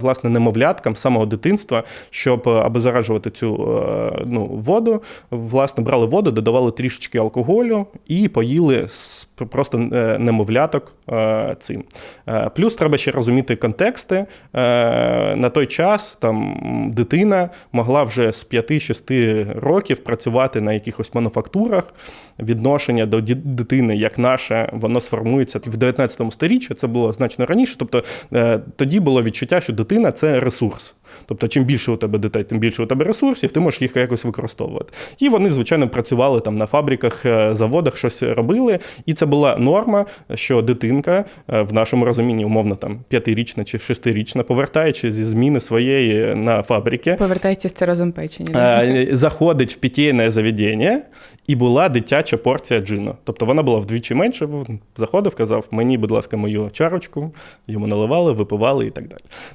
Власне, немовляткам з самого дитинства, щоб е, обеззаражувати цю е, ну, воду, власне, брали воду, додавали трішечки алкоголю і поїли просто е, немовляток цим. Плюс треба ще розуміти контексти. На той час там дитина могла вже з 5-6 років працювати на якихось мануфактурах. Відношення до дитини, як наше, воно сформується в 19 сторіччі. Це було значно раніше. Тобто тоді було відчуття, що дитина це ресурс. Тобто, чим більше у тебе дітей, тим більше у тебе ресурсів, ти можеш їх якось використовувати. І вони, звичайно, працювали там на фабриках, е, заводах, щось робили. І це була норма, що дитинка е, в нашому розумінні, умовно, там п'ятирічна чи шестирічна, повертаючи зі зміни своєї на фабрики, Повертається з цирозом печені. Е, заходить в питейне заведення, і була дитяча порція джину. Тобто вона була вдвічі менше. Заходив, казав, мені, будь ласка, мою чарочку, йому наливали, випивали і так далі.